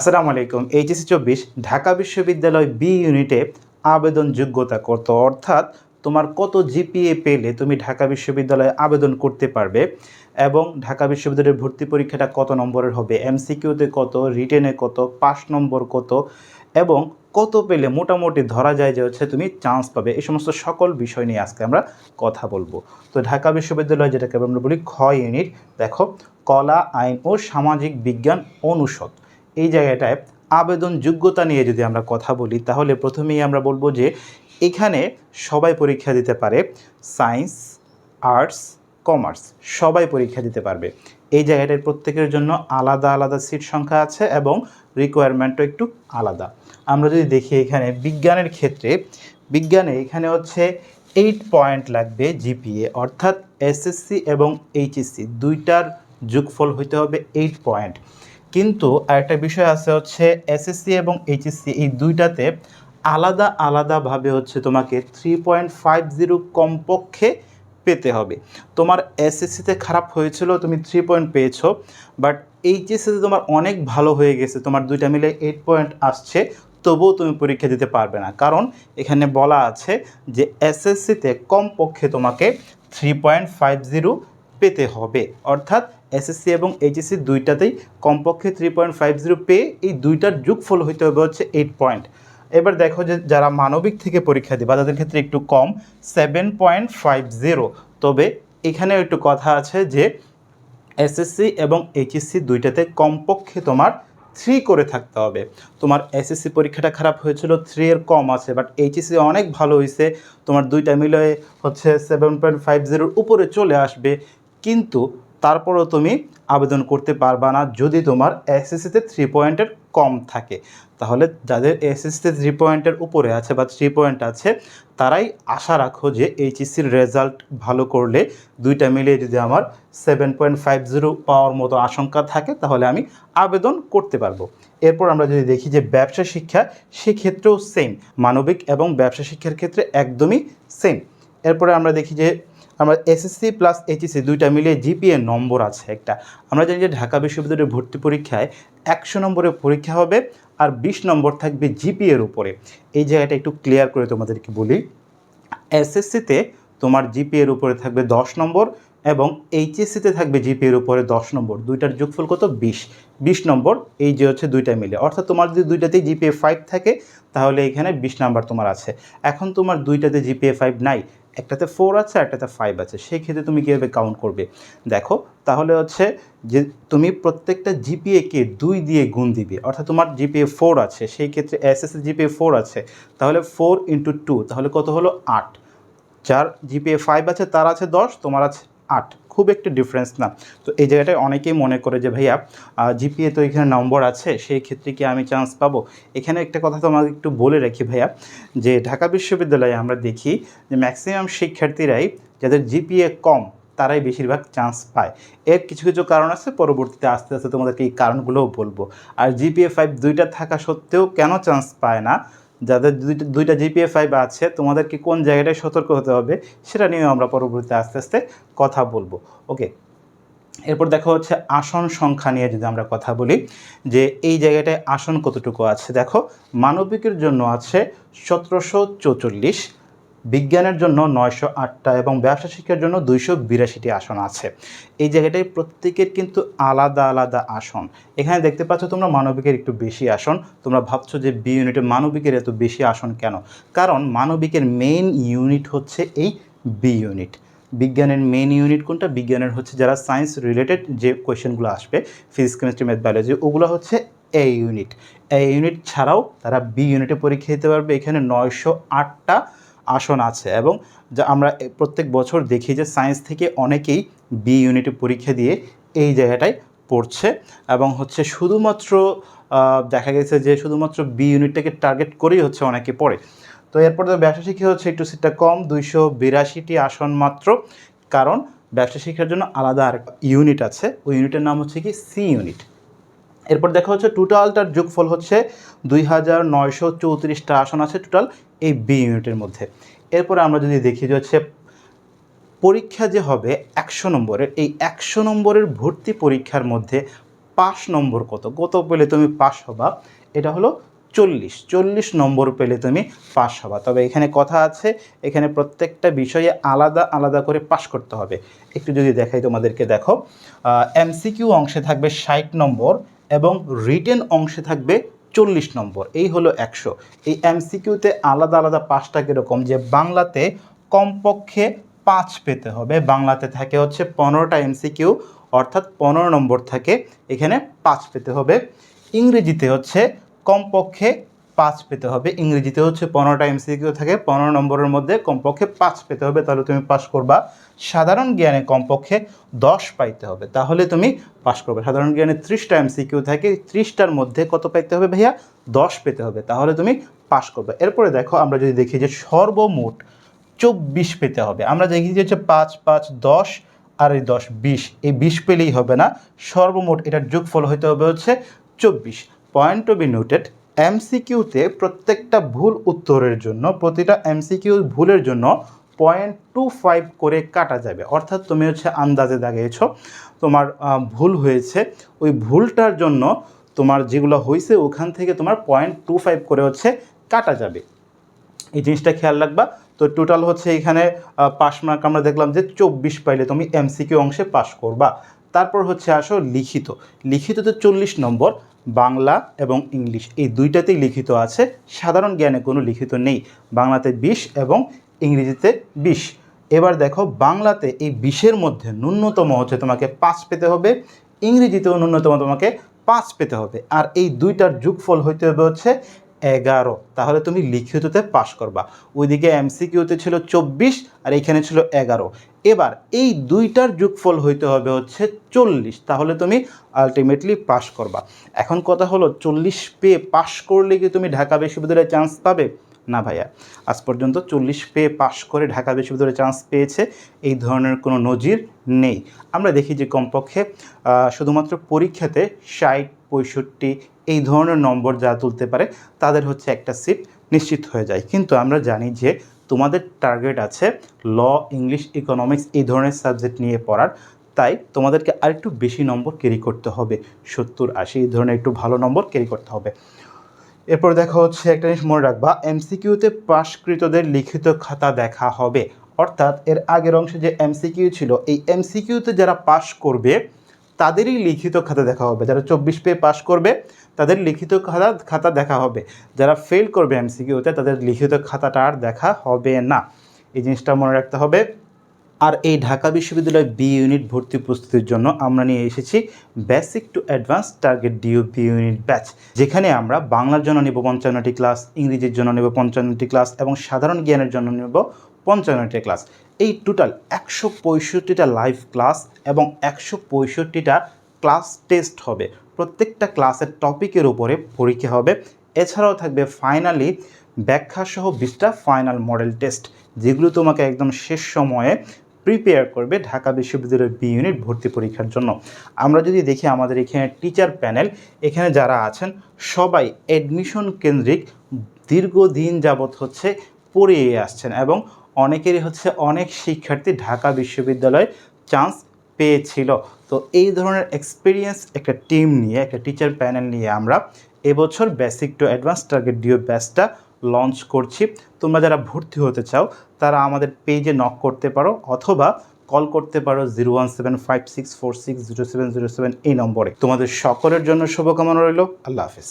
আসসালামু আলাইকুম। এইচএসি চব্বিশ, ঢাকা বিশ্ববিদ্যালয় বি ইউনিটে আবেদন যোগ্যতা কত? অর্থাৎ তোমার কত জিপিএ পেলে তুমি ঢাকা বিশ্ববিদ্যালয়ে আবেদন করতে পারবে এবং ঢাকা বিশ্ববিদ্যালয়ের ভর্তি পরীক্ষাটা কত নম্বরের হবে? এমসিকিউতে কত, রিটেনে কত, পাস নম্বর কত এবং কত পেলে মোটামুটি ধরা যায় যে হচ্ছে তুমি চান্স পাবে? এই সমস্ত সকল বিষয় নিয়ে আজকে আমরা কথা বলব। তো ঢাকা বিশ্ববিদ্যালয় যেটাকে আমরা বলি খ ইউনিট দেখো, কলা, আইন ও সামাজিক বিজ্ঞান অনুষদ। এই জায়গাটায় আবেদন যোগ্যতা নিয়ে যদি আমরা কথা বলি, তাহলে প্রথমেই আমরা বলব যে এখানে সবাই পরীক্ষা দিতে পারে, সায়েন্স, আর্টস, কমার্স, সবাই পরীক্ষা দিতে পারবে। এই জায়গাটায় প্রত্যেকের জন্য আলাদা আলাদা সিট সংখ্যা আছে এবং রিকোয়ারমেন্টও একটু আলাদা। আমরা যদি দেখি এখানে বিজ্ঞানের ক্ষেত্রে, বিজ্ঞানে এখানে হচ্ছে এইট পয়েন্ট লাগবে জিপিএ অর্থাৎ এসএসসি এবং এইচএসসি দুইটার যোগফল হইতে হবে এইট পয়েন্ট কিন্তু আরেকটা বিষয় আছে হচ্ছে এসএসসি এবং এইচএসসি এই দুইটাতে আলাদা আলাদাভাবে হচ্ছে তোমাকে থ্রি পয়েন্ট ফাইভ জিরো কমপক্ষে পেতে হবে। তোমার এসএসসিতে খারাপ হয়েছিল, তুমি থ্রি পয়েন্ট পেয়েছ বাট এইচএসসিতে তোমার অনেক ভালো হয়ে গেছে, তোমার দুইটা মিলে এইট পয়েন্ট আসছে, তবুও তুমি পরীক্ষা দিতে পারবে না। কারণ এখানে বলা আছে যে এসএসসিতে কমপক্ষে তোমাকে থ্রি পয়েন্ট ফাইভ জিরো পেতে হবে। অর্থাৎ এসএসসি এবং এইচএসসি দুইটাতেই কমপক্ষে থ্রি পয়েন্ট ফাইভ জিরো পেয়ে এই দুইটার যোগফল হইতে হবে হচ্ছে এইট পয়েন্ট এবার দেখো যে যারা মানবিক থেকে পরীক্ষা দিবা, তাদের ক্ষেত্রে একটু কম সেভেন পয়েন্ট ফাইভ জিরো তবে এখানেও একটু কথা আছে যে এসএসসি এবং এইচএসসি দুইটাতে কমপক্ষে তোমার থ্রি করে থাকতে হবে। তোমার এসএসসি পরীক্ষাটা খারাপ হয়েছিল থ্রি এর কম আছে বাট এইচএসসি অনেক ভালো হয়েছে তোমার দুইটা মিলে হচ্ছে সেভেন পয়েন্ট ফাইভ জিরোর উপরে চলে আসবে। কিন্তু তারপরেও তুমি আবেদন করতে পারবা না যদি তোমার এসএসসিতে থ্রি পয়েন্টের কম থাকে। তাহলে যাদের এসএসসিতে থ্রি পয়েন্টের উপরে আছে বা থ্রি পয়েন্ট আছে, তারাই আশা রাখো যে এইচএসসির রেজাল্ট ভালো করলে দুইটা মিলিয়ে যদি আমার সেভেন পয়েন্ট ফাইভ জিরো পাওয়ার মতো আশঙ্কা থাকে, তাহলে আমি আবেদন করতে পারব। এরপর আমরা যদি দেখি যে ব্যবসা শিক্ষা, সেক্ষেত্রেও সেম মানবিক এবং ব্যবসা শিক্ষার ক্ষেত্রে একদমই সেম এরপরে আমরা দেখি যে আমরা এসএসসি প্লাস এইচএসসি দুইটা মিলিয়ে জিপিএ নম্বর আছে একটা। আমরা জানি যে ঢাকা বিশ্ববিদ্যালয়ের ভর্তি পরীক্ষায় একশো নম্বরের পরীক্ষা হবে আর বিশ নম্বর থাকবে জিপিএর উপরে। এই জায়গাটা একটু ক্লিয়ার করে তোমাদেরকে বলি। এসএসসিতে তোমার জিপিএর উপরে থাকবে দশ নম্বর এবং এইচএসসিতে থাকবে জিপিএর উপরে দশ নম্বর, দুইটার যোগফল কত? বিশ। বিশ নম্বর, এই যে হচ্ছে দুইটা মিলে। অর্থাৎ তোমার যদি দুইটাতেই জিপিএ ফাইভ থাকে, তাহলে এখানে বিশ নাম্বার তোমার আছে। এখন তোমার দুইটাতে জিপিএ ফাইভ নাই, একটাতে ফোর আছে একটাতে ফাইভ আছে। সেই ক্ষেত্রে তুমি কীভাবে কাউন্ট করবে? দেখো, তাহলে হচ্ছে যে তুমি প্রত্যেকটা জিপিএকে দুই দিয়ে গুণ দিবে। অর্থাৎ তোমার জিপিএ ফোর আছে, সেই ক্ষেত্রে এসএসসি জিপিএ ফোর আছে, তাহলে ফোর ইন্টু টু তাহলে কত হলো? আট। যার জিপিএ ফাইভ আছে, তার আছে দশ, তোমার আছে আট, খুব একটা ডিফারেন্স না। তো এই জায়গাটায় অনেকেই মনে করে যে, ভাইয়া জিপিএ তো এখানে নম্বর আছে, সেই ক্ষেত্রে কি আমি চান্স পাবো? এখানে একটা কথা তোমাকে একটু বলে রাখি ভাইয়া, যে ঢাকা বিশ্ববিদ্যালয়ে আমরা দেখি যে ম্যাক্সিমাম শিক্ষার্থীরাই যাদের জিপিএ কম, তারাই বেশিরভাগ চান্স পায়। এর কিছু কিছু কারণ আছে, পরবর্তীতে আস্তে আস্তে তোমাদেরকে এই কারণগুলোও বলব। আর জিপিএ ফাইভ দুইটা থাকা সত্ত্বেও কেন চান্স পায় না? যাদের দুইটা দুইটা জিপিএ ফাইভ আছে, তোমাদেরকে কোন জায়গাটায় সতর্ক হতে হবে সেটা নিয়েও আমরা পরবর্তীতে আস্তে আস্তে কথা বলব। ওকে এরপর দেখা হচ্ছে আসন সংখ্যা নিয়ে যদি আমরা কথা বলি, যে এই জায়গাটায় আসন কতটুকু আছে? দেখো, মানবিকের জন্য আছে সতেরোশো চৌচল্লিশ বিজ্ঞানের জন্য নয়শো আটটা এবং ব্যবসা শিক্ষার জন্য দুইশো বিরাশিটি আসন আছে। এই জায়গাটায় প্রত্যেকের কিন্তু আলাদা আলাদা আসন। এখানে দেখতে পাচ্ছ তোমরা মানবিকের একটু বেশি আসন। তোমরা ভাবছ যে বি ইউনিটে মানবিকের এত বেশি আসন কেন? কারণ মানবিকের মেইন ইউনিট হচ্ছে এই বি ইউনিট বিজ্ঞানের মেন ইউনিট কোনটা? বিজ্ঞানের হচ্ছে যারা সায়েন্স রিলেটেড যে কোয়েশ্চেনগুলো আসবে ফিজিক্স কেমিস্ট্রি ম্যাথ বায়োলজি ওগুলো হচ্ছে এ ইউনিট এ ইউনিট ছাড়াও তারা বি ইউনিটে পরীক্ষা দিতে পারবে। এখানে নয়শো আটটা আসন আছে এবং যা আমরা প্রত্যেক বছর দেখি যে সায়েন্স থেকে অনেকেই বি ইউনিটে পরীক্ষা দিয়ে এই জায়গাটায় পড়ছে এবং হচ্ছে শুধুমাত্র দেখা গেছে যে শুধুমাত্র বি ইউনিটটাকে টার্গেট করেই হচ্ছে অনেকে পড়ে। তো এরপর তো ব্যবসা শিক্ষা হচ্ছে একটু সিটটা কম, দুইশো বিরাশিটি আসন মাত্র। কারণ ব্যবসা শিক্ষার জন্য আলাদা আর ইউনিট আছে, ওই ইউনিটের নাম হচ্ছে কি সি ইউনিট। এরপর দেখা হচ্ছে টোটালটার যোগফল হচ্ছে দুই হাজার নয়শো চৌত্রিশটা আসন আছে টোটাল এই বি ইউনিটের মধ্যে। এরপরে আমরা যদি দেখি যে হচ্ছে পরীক্ষা যে হবে একশো নম্বরের, এই একশো নম্বরের ভর্তি পরীক্ষার মধ্যে পাশ নম্বর কত? কত পেলে তুমি পাশ হবা? এটা হলো চল্লিশ। চল্লিশ নম্বর পেলে তুমি পাশ হবা। তবে এখানে কথা আছে, এখানে প্রত্যেকটা বিষয়ে আলাদা আলাদা করে পাশ করতে হবে। একটু যদি দেখাই তোমাদেরকে, দেখো এমসিকিউ অংশে থাকবে ষাট নম্বর এবং রিটেন অংশে থাকবে চল্লিশ নম্বর। এই হলো একশো। এই এমসিকিউতে আলাদা আলাদা পাঁচটা কীরকম? যে বাংলাতে কমপক্ষে পাঁচ পেতে হবে। বাংলাতে থাকে হচ্ছে পনেরোটা এমসিকিউ অর্থাৎ পনেরো নম্বর থাকে এখানে পাঁচ পেতে হবে। ইংরেজিতে হচ্ছে কমপক্ষে পাঁচ পেতে হবে। ইংরেজিতে হচ্ছে পনেরোটা এমসিকিউ থাকে, পনেরো নম্বরের মধ্যে কমপক্ষে পাঁচ পেতে হবে, তাহলে তুমি পাস করবা। সাধারণ জ্ঞানে কমপক্ষে দশ পাইতে হবে, তাহলে তুমি পাস করবে। সাধারণ জ্ঞানে ত্রিশটা এমসিকিউ থাকে, ত্রিশটার মধ্যে কত পাইতে হবে ভাইয়া? দশ পেতে হবে, তাহলে তুমি পাস করবে। এরপরে দেখো, আমরা যদি দেখি যে সর্বমোট চব্বিশ পেতে হবে। আমরা দেখি যে হচ্ছে পাঁচ পাঁচ, দশ আর এই দশ, বিশ, এই বিশ পেলেই হবে না। সর্বমোট এটার যোগফল হইতে হবে হচ্ছে চব্বিশ। পয়েন্ট টু বি নোটেড এমসিকিউতে প্রত্যেকটা ভুল উত্তরের জন্য, প্রতিটা এমসিকিউ ভুলের জন্য পয়েন্ট টু ফাইভ করে কাটা যাবে। অর্থাৎ তুমি হচ্ছে আন্দাজে দাগিয়েছ, তোমার ভুল হয়েছে। ওই ভুলটার জন্য তোমার যেগুলো হয়েছে ওখান থেকে তোমার পয়েন্ট টু ফাইভ করে হচ্ছে কাটা যাবে। এই জিনিসটা খেয়াল রাখবা। তো টোটাল হচ্ছে এখানে পাস মার্ক আমরা দেখলাম যে চব্বিশ পাইলে তুমি এমসিকিউ অংশে পাস করবা। তারপর হচ্ছে আসো লিখিত। লিখিততে চল্লিশ নম্বর। বাংলা এবং ইংলিশ। এই দুইটাতেই লিখিত আছে। সাধারণ জ্ঞানে কোনো লিখিত নেই। বাংলাতে বিশ এবং ইংরেজিতে বিশ। এবার দেখো, বাংলাতে এই বিশের মধ্যে ন্যূনতম হচ্ছে তোমাকে পাঁচ পেতে হবে। ইংরেজিতেও ন্যূনতম তোমাকে পাঁচ পেতে হবে। আর এই দুইটার যোগফল হইতে হবে হচ্ছে এগারো। তাহলে তুমি লিখিততে পাশ করবা। ওইদিকে এমসিকিউতে ছিল চব্বিশ, আর এখানে ছিল এগারো। এবার এই দুইটার যোগফল হইতে হবে হচ্ছে চল্লিশ। তাহলে তুমি আলটিমেটলি পাশ করবা। এখন কথা হলো, চল্লিশ পেয়ে পাশ করলে কি তুমি ঢাকা বিশ্ববিদ্যালয়ে চান্স পাবে? না ভাইয়া। আজ পর্যন্ত চল্লিশ পেয়ে পাশ করে ঢাকা বিশ্ববিদ্যালয়ে চান্স পেয়েছে, এই ধরনের কোনো নজির নেই। আমরা দেখি যে কমপক্ষে শুধুমাত্র পরীক্ষাতে ষাট, পঁয়ষট্টি এই ধরনের নম্বর যা তুলতে পারে, তাদের হচ্ছে একটা সিট নিশ্চিত হয়ে যায়। কিন্তু আমরা জানি যে তোমাদের টার্গেট আছে ল ইংলিশ ইকোনমিক্স এই ধরনের সাবজেক্ট নিয়ে পড়ার। তাই তোমাদেরকে আরেকটু বেশি নম্বর ক্যারি করতে হবে। সত্তর, আশি এই ধরনের একটু ভালো নম্বর ক্যারি করতে হবে। এরপর দেখা হচ্ছে একটা জিনিস মনে রাখবা এমসিকিউতে পাশকৃতদের লিখিত খাতা দেখা হবে। অর্থাৎ এর আগের অংশে যে এমসিকিউ ছিল, এই এমসিকিউতে যারা পাশ করবে, তাদেরই লিখিত খাতা দেখা হবে। যারা চব্বিশ পেয়ে পাশ করবে, তাদের লিখিত খাতা খাতা দেখা হবে। যারা ফেল করবে এমসিকিউতে তাদের লিখিত খাতাটা আর দেখা হবে না। এই জিনিসটা মনে রাখতে হবে। আর এই ঢাকা বিশ্ববিদ্যালয় বি ইউনিট ভর্তি প্রস্তুতির জন্য আমরা নিয়ে এসেছি basic to advance target DU B unit batch যেখানে আমরা বাংলার জন্য নেব পঞ্চান্নটি ক্লাস ইংরেজির জন্য নেব পঞ্চান্নটি ক্লাস এবং সাধারণ জ্ঞানের জন্য নেব পঞ্চান্নটি ক্লাস এই টোটাল একশো পঁয়ষট্টিটা লাইভ ক্লাস এবং একশো পঁয়ষট্টিটা ক্লাস টেস্ট হবে। প্রত্যেকটা ক্লাসের টপিকের উপরে পরীক্ষা হবে। এছাড়াও থাকবে ফাইনালি ব্যাখ্যাসহ বিশটা ফাইনাল মডেল টেস্ট যেগুলো তোমাকে একদম শেষ সময়ে প্রিপেয়ার করবে ঢাকা বিশ্ববিদ্যালয়ের বি ইউনিট ভর্তি পরীক্ষার জন্য। আমরা যদি দেখি আমাদের এখানে টিচার প্যানেল এখানে যারা আছেন, সবাই অ্যাডমিশন কেন্দ্রিক, দীর্ঘদিন যাবৎ হচ্ছে পড়িয়ে আসছেন এবং অনেকেরই হচ্ছে অনেক শিক্ষার্থী ঢাকা বিশ্ববিদ্যালয়ে চান্স পেয়েছিল। তো এই ধরনের এক্সপিরিয়েন্স একটা টিম নিয়ে, একটা টিচার প্যানেল নিয়ে আমরা এবছর basic to advance target DU ব্যাচটা launch করছি। তোমরা যারা ভর্তি হতে চাও, তারা আমাদের পেজে নক করতে পারো অথবা কল করতে পারো zero one seven five six four six zero seven zero seven এই নম্বরে। তোমাদের সকলের জন্য শুভকামনা রইল। আল্লাহ হাফিজ।